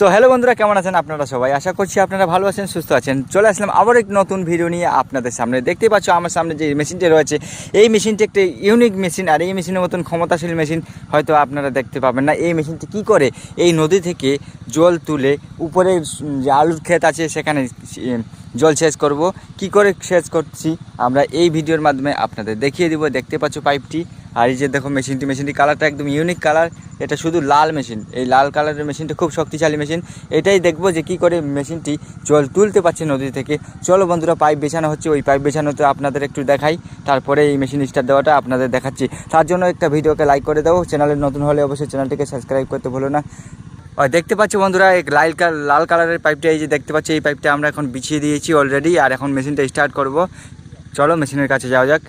So hello বন্ধুরা, কেমন আছেন আপনারা সবাই? আশা করছি আপনারা ভালো আছেন, সুস্থ আছেন। চলে আসলাম আবার এক নতুন ভিডিও নিয়ে আপনাদের সামনে। দেখতে পাচ্ছ, আমার সামনে যে মেশিনটি রয়েছে, এই মেশিনটি একটি ইউনিক মেশিন আর এই মেশিনের মতন ক্ষমতাশীল মেশিন হয়তো আপনারা দেখতে পাবেন না। এই মেশিনটি কি করে? এই নদী থেকে জল তুলে উপরে যে আলুর ক্ষেত আছে, সেখানে জল সেচ করব। কি করে সেচ করছি, আমরা এই ভিডিওর মাধ্যমে আপনাদের দেখিয়ে দিব। দেখতে পাচ্ছ পাইপটি আর এই যে দেখো মেশিনটি মেশিনটি কালারটা একদম ইউনিক কালার। এটা শুধু লাল মেশিন। এই লাল কালারের মেশিনটা খুব শক্তিশালী মেশিন। এটাই দেখব যে কি করে মেশিনটি জল তুলতে পারছে নদী থেকে। চলো বন্ধুরা, পাইপ বেছানো হচ্ছে। ওই পাইপ বেছানোতে আপনাদের একটু দেখাই। তারপরে এই মেশিন স্টার্ট দেওয়াটা আপনাদের দেখাচ্ছি। তার জন্য একটা ভিডিওকে লাইক করে দেবো চ্যানেলে নতুন হলে অবশ্যই চ্যানেলটিকে সাবস্ক্রাইব করতে ভুলো না। আর দেখতে পাচ্ছ বন্ধুরা, এক লাল লাল কালারের পাইপটা, এই যে দেখতে পাচ্ছি, এই পাইপটা আমরা এখন বিছিয়ে দিয়েছি অলরেডি আর এখন মেশিনটা স্টার্ট করব। চলো মেশিনের কাছে যাওয়া যাক।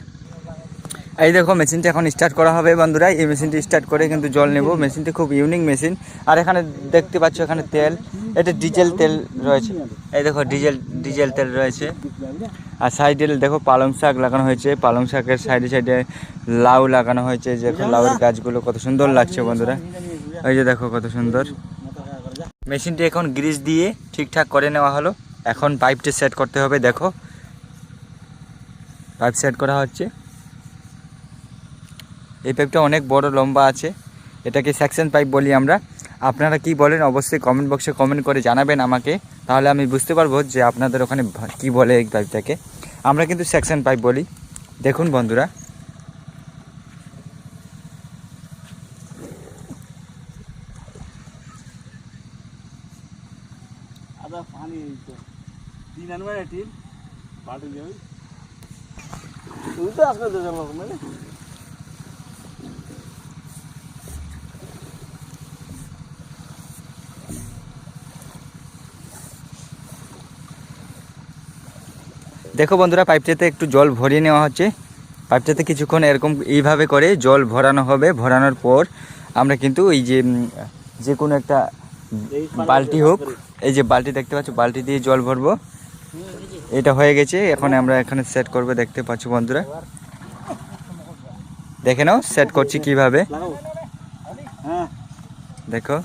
এই দেখো মেশিনটা এখন স্টার্ট করা হবে বন্ধুরা। এই মেশিনটি স্টার্ট করে কিন্তু জল নেব। মেশিনটি খুব ইউনিক মেশিন আর এখানে দেখতে পাচ্ছ এখানে তেল। এটা ডিজেল তেল রয়েছে। এই দেখো ডিজেল ডিজেল তেল রয়েছে। আর সাইডে দেখো পালং শাক লাগানো হয়েছে। পালং শাকের সাইডে সাইডে লাউ লাগানো হয়েছে। যে লাউয়ের গাছগুলো কত সুন্দর লাগছে বন্ধুরা। এই যে দেখো কত সুন্দর। মেশিনটি এখন গ্রিজ দিয়ে ঠিকঠাক করে নেওয়া হলো। এখন পাইপটি সেট করতে হবে। দেখো। পাইপ সেট করা হচ্ছে। এই পাইপটা অনেক বড়, লম্বা আছে। এটাকে সেকশন পাইপ বলি আমরা। আপনারা কি বলেন, অবশ্যই কমেন্ট বক্সে কমেন্ট করে জানাবেন আমাকে। তাহলে আমি বুঝতে পারব যে আপনাদের ওখানে কি বলে এই পাইপটাকে আমরা কিন্তু সেকশন পাইপ বলি। দেখুন বন্ধুরা। পানি দেখো বন্ধুরা, পাইপটাতে একটু জল ভরিয়ে নেওয়া হচ্ছে। পাইপটাতে কিছুক্ষণ এরকম এইভাবে করে জল ভরানো হবে। ভরানোর পর আমরা কিন্তু এই যে যে কোনো একটা বালতি হোক, এই যে বালতি দেখতে পাচ্ছ, বালতি দিয়ে জল ভরবো। এটা হয়ে গেছে। এখন আমরা এখানে সেট করব, দেখতে পাচ্ছ বন্ধুরা। দেখে নাও সেট করছি কীভাবে। দেখো।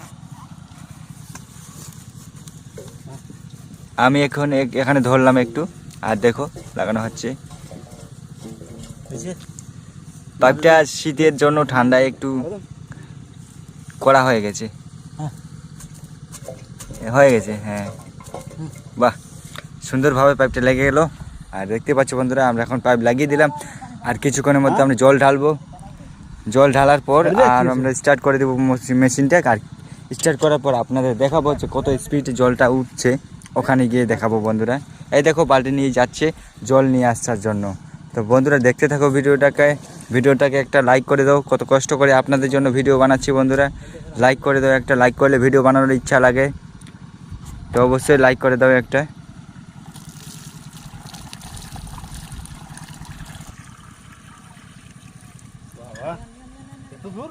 আমি এখন এখানে ধরলাম একটু। আর দেখো লাগানো হচ্ছে। পাইপটা শীতের জন্য ঠান্ডায় একটু করা হয়ে গেছে। হ্যাঁ। হয়ে গেছে হ্যাঁ। বাহ সুন্দরভাবে পাইপটা লেগে গেল। আর দেখতে পাচ্ছ বন্ধুরা আমরা এখন পাইপ লাগিয়ে দিলাম। আর কিছুক্ষণের মধ্যে আমরা জল ঢালবো। জল ঢালার পর আর আমরা স্টার্ট করে দেবো মেশিনটা আর স্টার্ট করার পর আপনাদের দেখাবো যে কত স্পিডে জলটা উঠছে। ওখানে গিয়ে দেখাবো বন্ধুরা। এই দেখো, বালতি নিয়ে যাচ্ছে, জল নিয়ে আসার জন্য। তো বন্ধুরা, দেখতে থাকো ভিডিওটাকে। ভিডিওটাকে একটা লাইক করে দাও। কত কষ্ট করে আপনাদের জন্য ভিডিও বানাচ্ছি বন্ধুরা। লাইক করে দাও, একটা লাইক করলে ভিডিও বানানোর ইচ্ছা লাগে। তো অবশ্যই লাইক করে দাও একটা। দূর?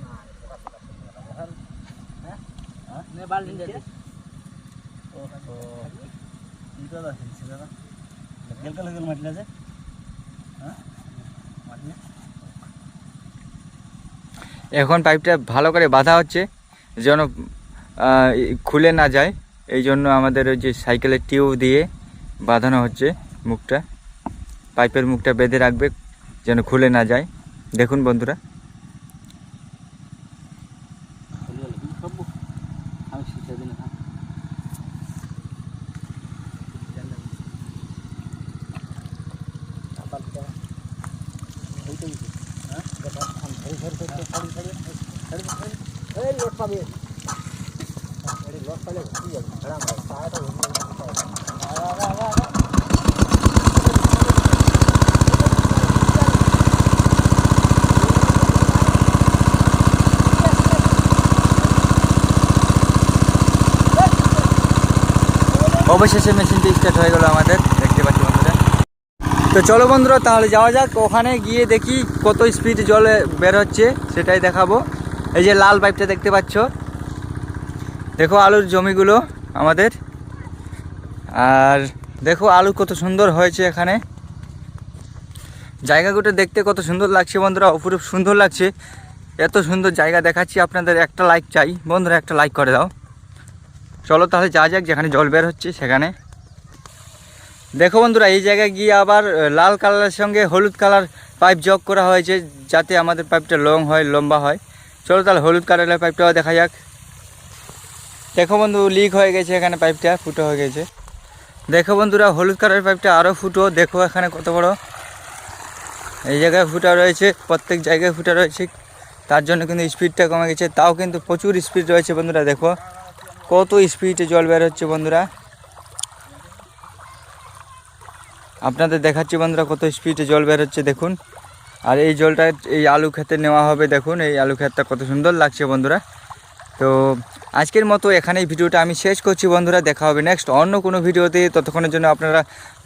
এখন পাইপটা ভালো করে বাঁধা হচ্ছে যেন খুলে না যায়। এই জন্য আমাদের ওই যে সাইকেলের টিউব দিয়ে বাঁধানো হচ্ছে মুখটা। পাইপের মুখটা বেঁধে রাখবে যেন খুলে না যায়। দেখুন বন্ধুরা। लोट पहले खड़ा অবশেষে মেশিনটি স্টার্ট হয়ে গেল আমাদের। দেখতে পাচ্ছি বন্ধুরা। তো চলো বন্ধুরা, তাহলে যাওয়া যাক। ওখানে গিয়ে দেখি কত স্পিড জলে বের হচ্ছে, সেটাই দেখাবো। এই যে লাল পাইপটা দেখতে পাচ্ছ। দেখো আলুর জমিগুলো আমাদের। আর দেখো আলু কত সুন্দর হয়েছে এখানে। জায়গাগুলো দেখতে কত সুন্দর লাগছে বন্ধুরা, অপরূপ সুন্দর লাগছে। এত সুন্দর জায়গা দেখাচ্ছি আপনাদের, একটা লাইক চাই। বন্ধুরা, একটা লাইক করে দাও। চলো তাহলে যা যাক, যেখানে জল বের হচ্ছে সেখানে। দেখো বন্ধুরা, এই জায়গায় গিয়ে আবার লাল কালারের সঙ্গে হলুদ কালার পাইপ যোগ করা হয়েছে, যাতে আমাদের পাইপটা লং হয়, লম্বা হয়। চলো তাহলে হলুদ কালারের পাইপটাও দেখা যাক। দেখো বন্ধু লিক হয়ে গেছে এখানে পাইপটা, ফুটো হয়ে গেছে। দেখো বন্ধুরা, হলুদ কালারের পাইপটা আরও ফুটো, দেখো এখানে কত বড়। এই জায়গায় ফুটা রয়েছে, প্রত্যেক জায়গায় ফুটা রয়েছে। তার জন্য কিন্তু স্পিডটা কমে গেছে, তাও কিন্তু প্রচুর স্পিড রয়েছে বন্ধুরা, দেখো। কত স্পিডে জল বের হচ্ছে বন্ধুরা? আপনাদের দেখাচ্ছি বন্ধুরা কত স্পিডে জল বের হচ্ছে, দেখুন। আর এই জলটা, এই আলু খেতে নেওয়া হবে, দেখুন। এই আলু ক্ষেতটা কত সুন্দর লাগছে বন্ধুরা। তো আজকের মতো এখানেই ভিডিওটা আমি শেষ করছি বন্ধুরা। দেখা হবে নেক্সট অন্য কোনো ভিডিওতে। ততক্ষণের জন্য আপনারা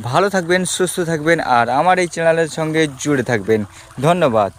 ভালো থাকবেন, সুস্থ থাকবেন, আর আমার এই চ্যানেলের সঙ্গে জুড়ে থাকবেন। ধন্যবাদ।